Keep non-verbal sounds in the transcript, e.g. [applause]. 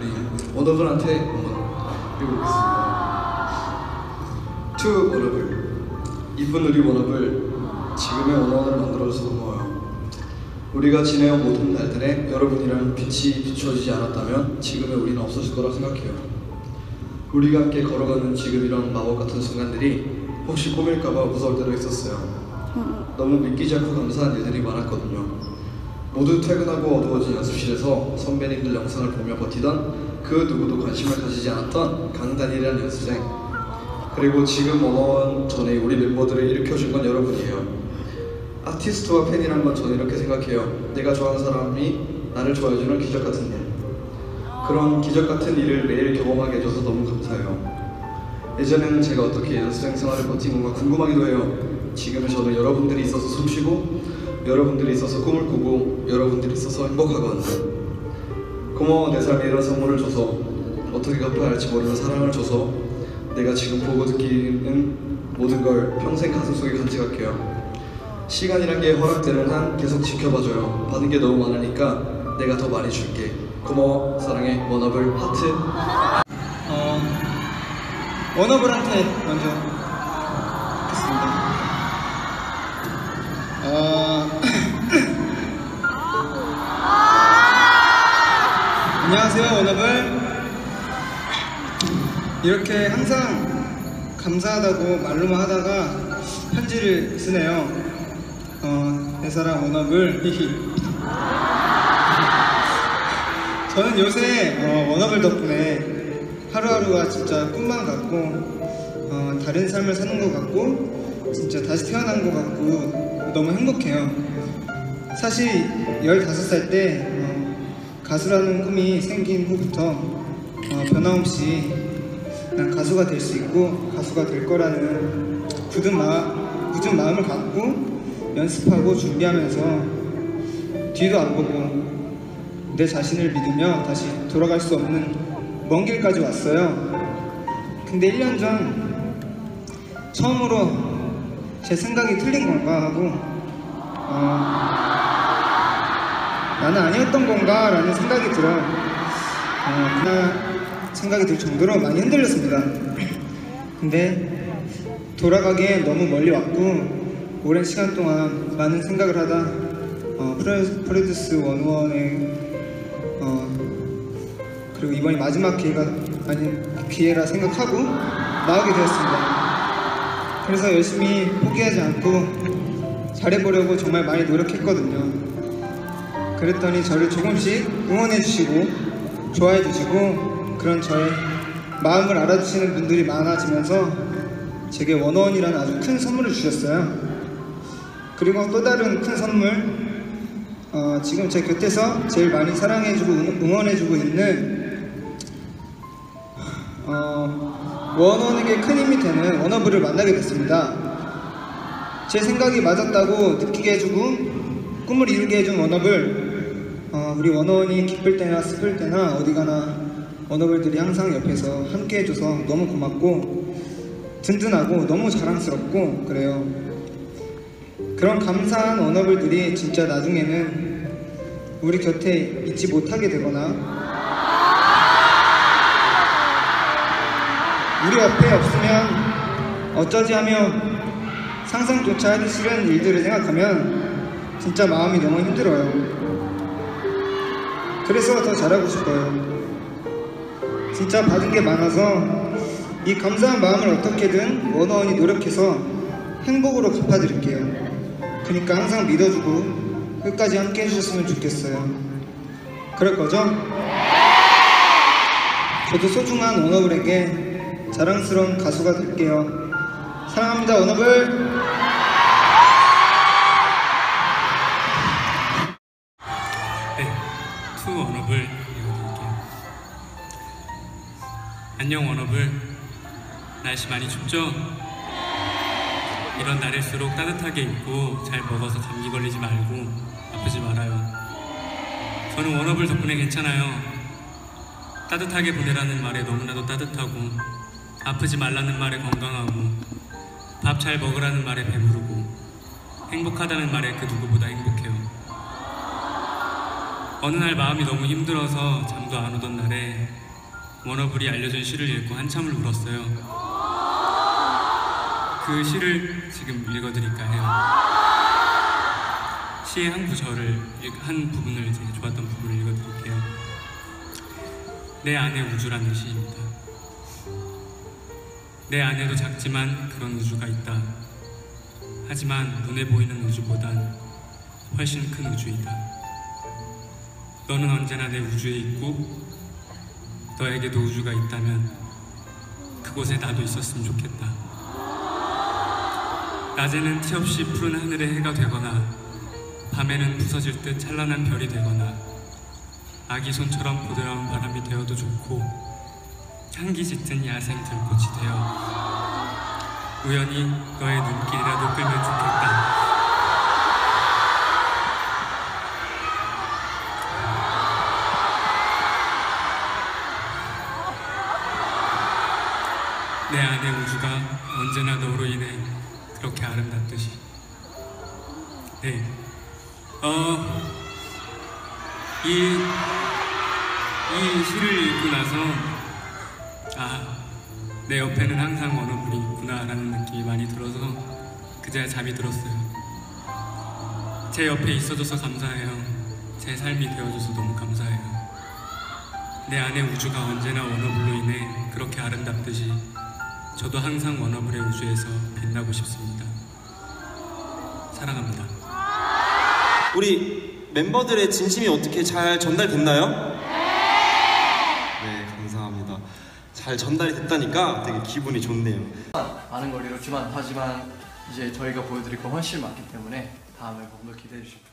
우리 원어블한테 한번 해보겠습니다. To 원어블 이쁜 우리 원어블 지금의 원어원을 만들어줘서 고마워요. 우리가 지내온 모든 날들에 여러분이라는 빛이 비춰지지 않았다면 지금의 우리는 없었을 거라 생각해요. 우리가 함께 걸어가는 지금 이런 마법 같은 순간들이 혹시 꿈일까봐 무서울 때도 있었어요. 너무 믿기지 않고 감사한 일들이 많았거든요. 모두 퇴근하고 어두워진 연습실에서 선배님들 영상을 보며 버티던 그 누구도 관심을 가지지 않았던 강단이라는 연습생. 그리고 지금 원어원 전에 우리 멤버들을 일으켜준 건 여러분이에요. 아티스트와 팬이란 건 저는 이렇게 생각해요. 내가 좋아하는 사람이 나를 좋아해주는 기적 같은 일. 그런 기적 같은 일을 매일 경험하게 해줘서 너무 감사해요. 예전에는 제가 어떻게 연습생 생활을 버틴 건가 궁금하기도 해요. 지금은 저는 여러분들이 있어서 숨쉬고, 여러분들이 있어서 꿈을 꾸고, 여러분들이 있어서 행복하거든요. 고마워 내 삶에 이런 선물을 줘서 어떻게 갚아야 할지 모르는 사랑을 줘서 내가 지금 보고 느끼는 모든 걸 평생 가슴속에 간직할게요. 시간이란 게 허락되는 한 계속 지켜봐줘요. 받은 게 너무 많으니까 내가 더 많이 줄게. 고마워 사랑해 원어블 하트. 어, 원어블한테 먼저 하겠습니다. 어, [coughs] 안녕하세요, 원어블. 이렇게 항상 감사하다고 말로만 하다가 편지를 쓰네요. 어, 내 사랑. 히히. [laughs] 저는 요새 어, 워너블 덕분에 하루하루가 진짜 꿈만 같고 어, 다른 삶을 사는 것 같고 진짜 다시 태어난 것 같고 너무 행복해요. 사실 15살 때 어, 가수라는 꿈이 생긴 후부터 어, 변함없이 난 가수가 될 수 있고 가수가 될 거라는 굳은, 마, 굳은 마음을 갖고 연습하고 준비하면서 뒤도 안 보고 내 자신을 믿으며 다시 돌아갈 수 없는 먼 길까지 왔어요. 근데 1년 전 처음으로 제 생각이 틀린 건가 하고 어, 나는 아니었던 건가 라는 생각이 들어 어, 그날 생각이 들 정도로 많이 흔들렸습니다. 근데 돌아가기에 너무 멀리 왔고 오랜 시간 동안 많은 생각을 하다 어, 프레, 프레듀스 원원의 어, 그리고 이번이 마지막 기회가 아니 기회라 생각하고 나오게 되었습니다. 그래서 열심히 포기하지 않고 잘해보려고 정말 많이 노력했거든요. 그랬더니 저를 조금씩 응원해주시고 좋아해주시고 그런 저의 마음을 알아주시는 분들이 많아지면서 제게 원어원이라는 아주 큰 선물을 주셨어요. 그리고 또 다른 큰 선물 어, 지금 제 곁에서 제일 많이 사랑해주고 응- 응원해주고 있는 어, 원원에게 큰 힘이 되는 원어블을 만나게 됐습니다. 제 생각이 맞았다고 느끼게 해주고 꿈을 이루게 해준 원어블 어, 우리 원어원이 기쁠 때나 슬플 때나 어디 가나 원어블들이 항상 옆에서 함께 해줘서 너무 고맙고 든든하고 너무 자랑스럽고 그래요. 그런 감사한 언어블들이 진짜 나중에는 우리 곁에 있지 못하게 되거나 우리 옆에 없으면 어쩌지 하며 상상조차 하기 싫은 일들을 생각하면 진짜 마음이 너무 힘들어요. 그래서 더 잘하고 싶어요. 진짜 받은 게 많아서 이 감사한 마음을 어떻게든 원어원이 노력해서 행복으로 갚아드릴게요. 그러니까 항상 믿어주고 끝까지 함께 해주셨으면 좋겠어요. 그럴 거죠? 저도 소중한 원어블에게 자랑스러운 가수가 될게요. 사랑합니다, 원어블. 네, 투 원업을 읽어드릴게요. 안녕 원업을 날씨 많이 춥죠? 이런 날일수록 따뜻하게 입고 잘 먹어서 감기 걸리지 말고 아프지 말아요. 저는 원업을 덕분에 괜찮아요. 따뜻하게 보내라는 말에 너무나도 따뜻하고 아프지 말라는 말에 건강하고 밥 잘 먹으라는 말에 배부르고 행복하다는 말에 그 누구보다 행복해요. 어느 날 마음이 너무 힘들어서 잠도 안 오던 날에 워너블이 알려준 시를 읽고 한참을 울었어요. 그 시를 지금 읽어드릴까 해요. 시의 한 구절을 읽- 한 부분을 이제 좋았던 부분을 읽어드릴게요. 내 안에 우주라는 시입니다. 내 안에도 작지만 그런 우주가 있다. 하지만 눈에 보이는 우주보단 훨씬 큰 우주이다. 너는 언제나 내 우주에 있고 너에게도 우주가 있다면 그곳에 나도 있었으면 좋겠다. 낮에는 티 없이 푸른 하늘의 해가 되거나 밤에는 부서질 듯 찬란한 별이 되거나 아기 손처럼 부드러운 바람이 되어도 좋고 향기 짙은 야생 들꽃이 되어 우연히 너의 눈길이라도 끌면 좋겠다. 내 안의 우주가 언제나 너로 인해 그렇게 아름답듯이. 네. 어, 이, 이 시를 읽고 나서, 아, 내 옆에는 항상 원어블이 있구나라는 느낌이 많이 들어서 그제야 잠이 들었어요. 제 옆에 있어줘서 감사해요. 제 삶이 되어줘서 너무 감사해요. 내 안의 우주가 언제나 워너블로 인해 그렇게 아름답듯이 저도 항상 워너블의 우주에서 빛나고 싶습니다. 사랑합니다. 우리 멤버들의 진심이 어떻게 잘 전달됐나요? 네, 감사합니다. 잘 전달이 됐다니까 되게 기분이 좋네요. 많은 걸 이뤘지만 하지만 이제 저희가 보여드릴 건 훨씬 많기 때문에 다음 앨범도 기대해 좋겠고요.